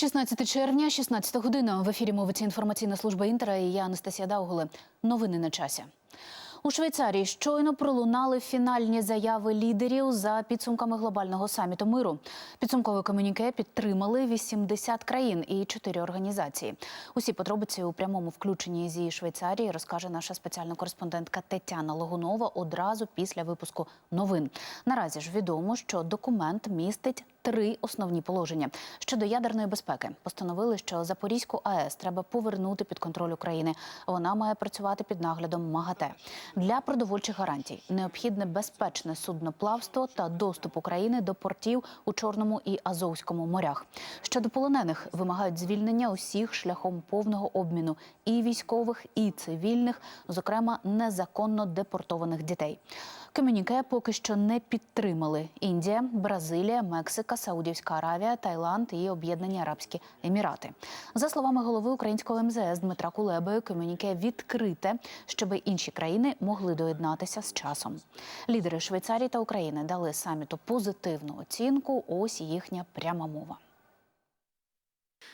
16 червня, 16 година. В ефірі мовиться інформаційна служба Інтера і я Анастасія Даугуле. Новини на часі. У Швейцарії щойно пролунали фінальні заяви лідерів за підсумками глобального саміту миру. Підсумкове комюніке підтримали 80 країн і 4 організації. Усі подробиці у прямому включенні зі Швейцарії розкаже наша спеціальна кореспондентка Тетяна Логунова одразу після випуску новин. Наразі ж відомо, що документ містить три основні положення щодо ядерної безпеки. Постановили, що Запорізьку АЕС треба повернути під контроль України. Вона має працювати під наглядом МАГАТЕ. Для продовольчих гарантій необхідне безпечне судноплавство та доступ України до портів у Чорному і Азовському морях. Щодо полонених вимагають звільнення усіх шляхом повного обміну і військових, і цивільних, зокрема незаконно депортованих дітей. Комюніке поки що не підтримали Індія, Бразилія, Мексика, Саудівська Аравія, Таїланд і Об'єднані Арабські Емірати. За словами голови українського МЗС Дмитра Кулеби, комюніке відкрите, щоб інші країни могли доєднатися з часом. Лідери Швейцарії та України дали саміту позитивну оцінку. Ось їхня пряма мова.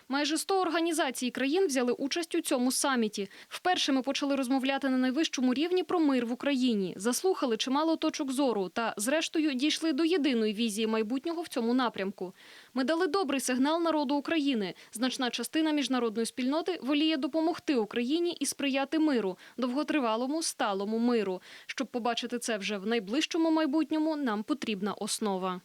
Майже 100 організацій країн взяли участь у цьому саміті. Вперше ми почали розмовляти на найвищому рівні про мир в Україні, заслухали чимало точок зору та, зрештою, дійшли до єдиної візії майбутнього в цьому напрямку. Ми дали добрий сигнал народу України. Значна частина міжнародної спільноти воліє допомогти Україні і сприяти миру, довготривалому, сталому миру. Щоб побачити це вже в найближчому майбутньому, нам потрібна основа.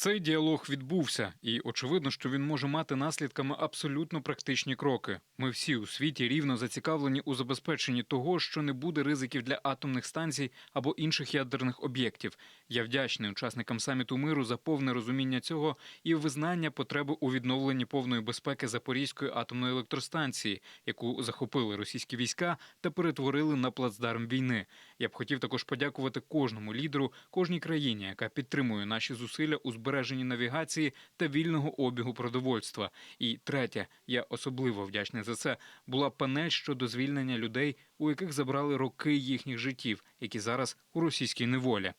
Цей діалог відбувся, і очевидно, що він може мати наслідками абсолютно практичні кроки. Ми всі у світі рівно зацікавлені у забезпеченні того, що не буде ризиків для атомних станцій або інших ядерних об'єктів. Я вдячний учасникам саміту миру за повне розуміння цього і визнання потреби у відновленні повної безпеки Запорізької атомної електростанції, яку захопили російські війська та перетворили на плацдарм війни. Я б хотів також подякувати кожному лідеру, кожній країні, яка підтримує наші зусилля у збереженні навігації та вільного обігу продовольства. І третє, я особливо вдячний за це. Була панель щодо звільнення людей, у яких забрали роки їхніх життів, які зараз у російській неволі.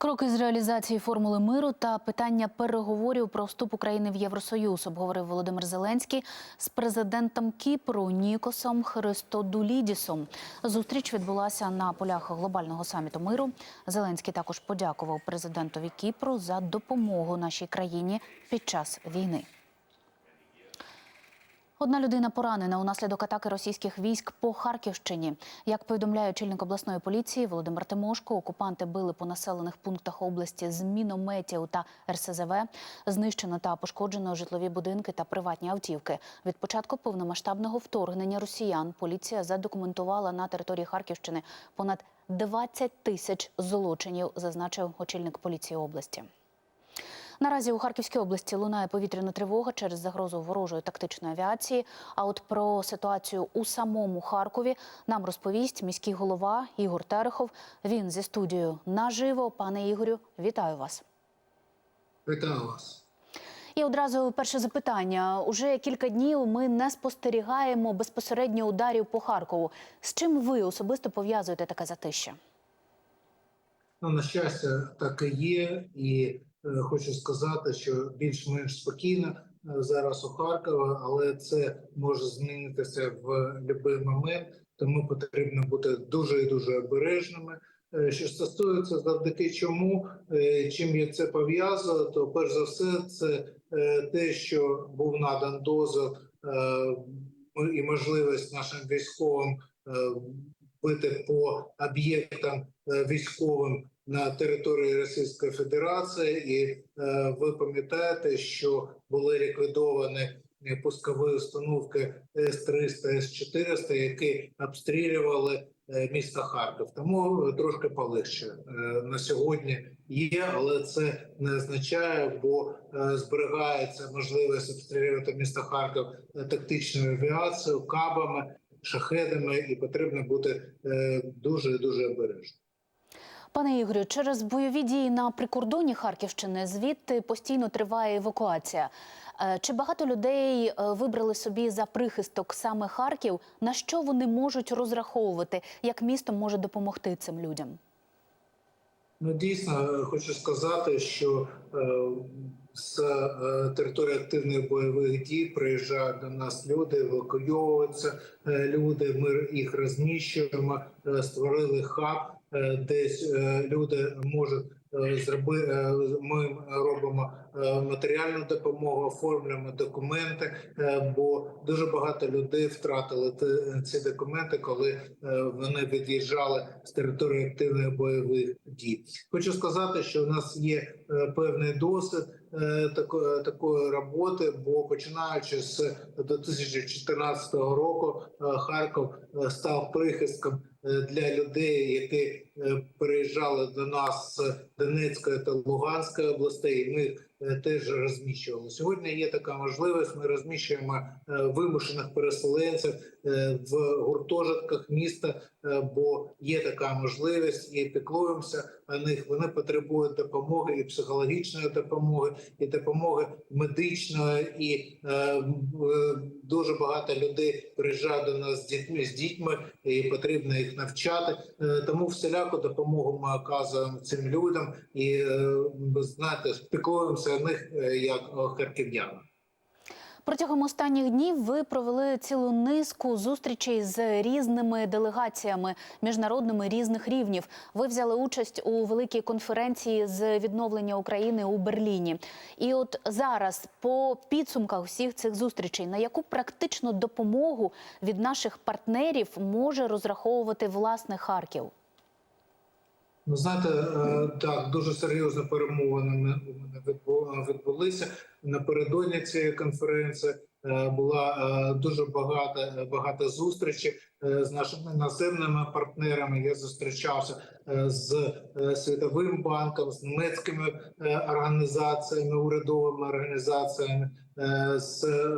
Кроки з реалізації формули миру та питання переговорів про вступ України в Євросоюз обговорив Володимир Зеленський з президентом Кіпру Нікосом Христодулідісом. Зустріч відбулася на полях глобального саміту миру. Зеленський також подякував президентові Кіпру за допомогу нашій країні під час війни. Одна людина поранена унаслідок атаки російських військ по Харківщині. Як повідомляє очільник обласної поліції Володимир Тимошко, окупанти били по населених пунктах області з мінометів та РСЗВ. Знищено та пошкоджено житлові будинки та приватні автівки. Від початку повномасштабного вторгнення росіян поліція задокументувала на території Харківщини понад 20 тисяч злочинів, зазначив очільник поліції області. Наразі у Харківській області лунає повітряна тривога через загрозу ворожої тактичної авіації. А от про ситуацію у самому Харкові нам розповість міський голова Ігор Терехов. Він зі студією наживо. Пане Ігорю, вітаю вас. Вітаю вас. І одразу перше запитання. Уже кілька днів ми не спостерігаємо безпосередньо ударів по Харкову. З чим ви особисто пов'язуєте таке затища? Ну, на щастя, так і є, і хочу сказати, що більш-менш спокійно е, зараз у Харкові, але це може змінитися в будь-який момент, тому потрібно бути дуже і дуже обережними. Е, Що стосується завдяки чому, е, чим я це пов'язую, то перш за все, це е, те, що був надан дозвіл е, і можливість нашим військовим е, бити по об'єктам е, військовим на території Російської Федерації, і е, ви пам'ятаєте, що були ліквідовані е, пускові установки С-300, С-400, які обстрілювали е, місто Харків. Тому трошки полегше на сьогодні є, але це не означає, бо зберігається можливість обстрілювати місто Харків тактичною авіацією, кабами, шахедами, і потрібно бути дуже дуже обережним. Пане Ігорю, через бойові дії на прикордоні Харківщини звідти постійно триває евакуація. Е, Чи багато людей е, вибрали собі за прихисток саме Харків? На що вони можуть розраховувати? Як місто може допомогти цим людям? Ну, дійсно, е, хочу сказати, що з території активних бойових дій приїжджають до нас люди, евакуйовуються люди. Ми їх розміщуємо, створили хаб, десь е, люди можуть зробити. Ми робимо е, матеріальну допомогу, оформлюємо документи, е, бо дуже багато людей втратили ці документи, коли е, вони від'їжджали з території активних бойових дій. Хочу сказати, що у нас є е, певний досвід е, такої роботи, бо починаючи з 2014 року, е, Харків е, став прихистком е, для людей, які е, переїжджали до нас з Донецької та Луганської областей. Ми е, теж розміщували. Сьогодні є така можливість. Ми розміщуємо е, вимушених переселенців е, в гуртожитках міста, е, бо є така можливість і піклуємося на них. Вони потребують допомоги і психологічної допомоги, і допомоги медичної, і е, е, дуже багато людей приїжджають до нас з дітьми з дітьми, і потрібно їх навчати. Е, Тому всіляку допомогу ми оказуємо цим людям, і е, знаєте, піклуємося них е, як о. Протягом останніх днів ви провели цілу низку зустрічей з різними делегаціями міжнародними різних рівнів. Ви взяли участь у великій конференції з відновлення України у Берліні. І от зараз, по підсумках всіх цих зустрічей, на яку практичну допомогу від наших партнерів може розраховувати власне Харків? Ну, знаєте, е, так дуже серйозні перемовини відбулися напередодні цієї конференції. е, Була е, дуже багато багато зустрічей з нашими іноземними партнерами. Я зустрічався е, з е, світовим банком, з німецькими е, організаціями, урядовими організаціями, е, з е,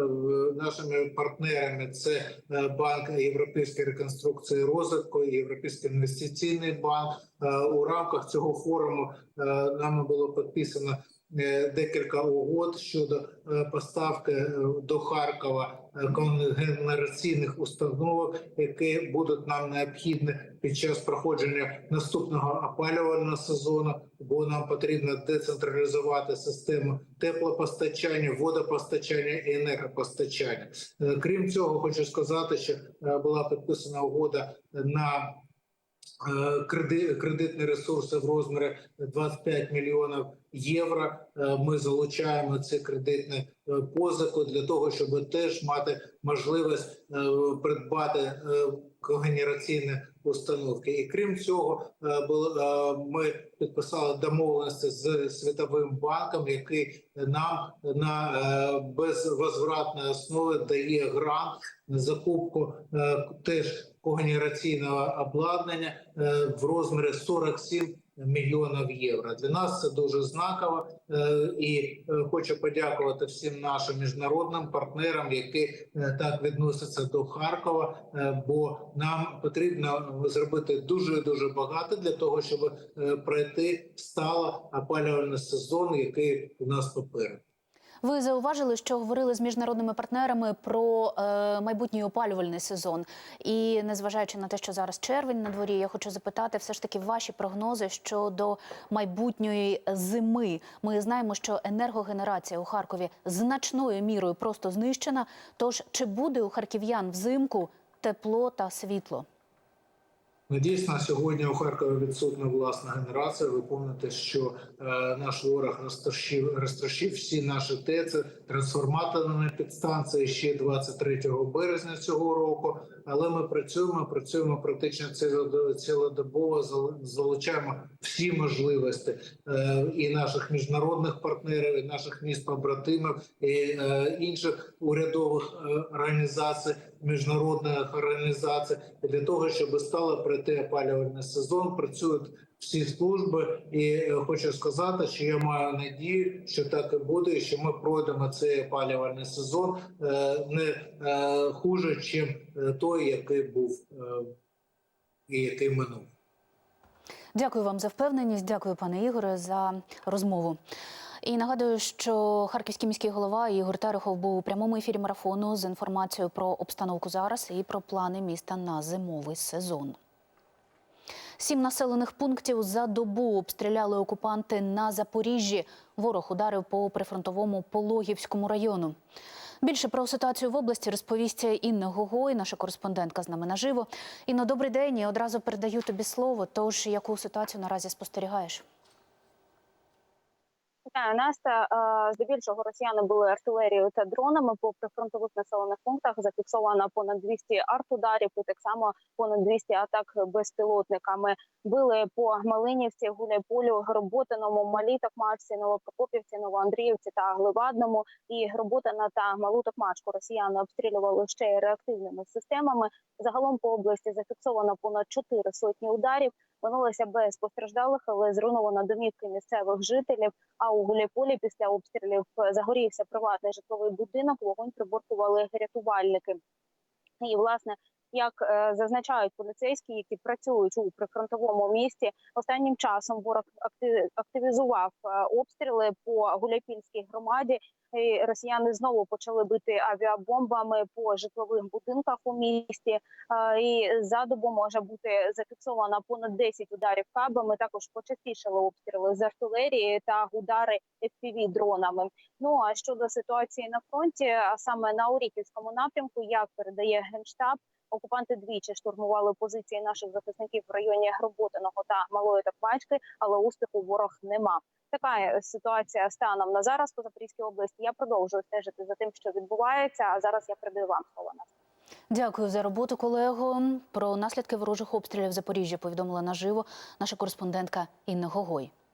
нашими партнерами. Це е, банк Європейської реконструкції розвитку, Європейський інвестиційний банк. Е, У рамках цього форуму е, нами було підписано е, декілька угод щодо е, поставки е, до Харкова е, конгенераційних установок, які будуть нам необхідні під час проходження наступного опалювального сезону, бо нам потрібно децентралізувати систему теплопостачання, водопостачання і енергопостачання. Е, Крім цього, хочу сказати, що е, була підписана угода на е, кредитні ресурси в розмірі 25 мільйонів євро. Е, Ми залучаємо ці кредитні е, позику для того, щоб теж мати можливість е, придбати е, когенераційні установки. І крім цього, е, е, ми підписали домовленості з світовим банком, який нам на е, безвозвратній основі дає грант на закупку теж когенераційного обладнання в розмірі 47 мільйонів євро. Для нас це дуже знаково, е, і е, хочу подякувати всім нашим міжнародним партнерам, які е, так відносяться до Харкова. Бо нам потрібно зробити дуже дуже багато для того, щоб пройти стало опалювальний сезон, який у нас попереду. Ви зауважили, що говорили з міжнародними партнерами про е, майбутній опалювальний сезон. І незважаючи на те, що зараз червень на дворі, я хочу запитати все ж таки ваші прогнози щодо майбутньої зими. Ми знаємо, що енергогенерація у Харкові значною мірою просто знищена. Тож чи буде у харків'ян взимку тепло та світло? Ну, дійсно, сьогодні у Харкові відсутня власна генерація. Ви пам'ятаєте, що е, наш ворог розтрощив, розтрощив всі наші ТЕЦи, трансформаторні підстанції ще 23 березня цього року. Але ми працюємо, працюємо практично цілодо- цілодобово, залучаємо всі можливості е, і наших міжнародних партнерів, і наших міст побратимів, і е, інших урядових е, організацій, міжнародних організацій для того, щоб стало пройти опалювальний сезон. Працюють всі служби, і е, хочу сказати, що я маю надію, що так і буде, і що ми пройдемо цей опалювальний сезон е, не е, хуже, ніж той, який був і який минув. Дякую вам за впевненість. Дякую, пане Ігоре, за розмову. І нагадую, що харківський міський голова Ігор Терехов був у прямому ефірі марафону з інформацією про обстановку зараз і про плани міста на зимовий сезон. Сім населених пунктів за добу обстріляли окупанти на Запоріжжі. Ворог ударив по прифронтовому Пологівському району. Більше про ситуацію в області розповість Інна Гогой, наша кореспондентка з нами наживо. Інно, добрий день. І одразу передаю тобі слово. Тож яку ситуацію наразі спостерігаєш? Е, Здебільшого росіяни били артилерією та дронами по прифронтових населених пунктах. Зафіксовано понад 200 артударів і так само понад 200 атак безпілотниками. Били по Малинівці, Гуляйполю, Гроботиному, Малій Токмачці, Новопрокопівці, Новоандріївці та Гливадному. І Гроботина та Малу Токмачку росіяни обстрілювали ще й реактивними системами. Загалом по області зафіксовано понад 4 сотні ударів. Минулося без постраждалих, але зруйновано домівки місцевих жителів. А у Гуляйполі після обстрілів е, загорівся приватний житловий будинок. Вогонь приборкували рятувальники. І власне, як е, зазначають поліцейські, які працюють у прифронтовому місті, останнім часом ворог акти- активізував е, обстріли по Гуляйпільській громаді. І росіяни знову почали бити авіабомбами по житлових будинках у місті. Е, І за добу може бути зафіксовано понад 10 ударів кабами. Також почастішали обстріли з артилерії та удари fpv дронами. Ну а щодо ситуації на фронті, а саме на Оріхівському напрямку, як передає генштаб, окупанти двічі штурмували позиції наших захисників в районі Гроботиного та Малої Токмачки, але успіху ворог нема. Така е, ситуація станом на зараз по Запорізькій області. Я продовжую стежити за тим, що відбувається. А зараз я передаю вам слово на Дякую за роботу, колего. Про наслідки ворожих обстрілів Запоріжжя повідомила наживо наша кореспондентка Інна Гогой.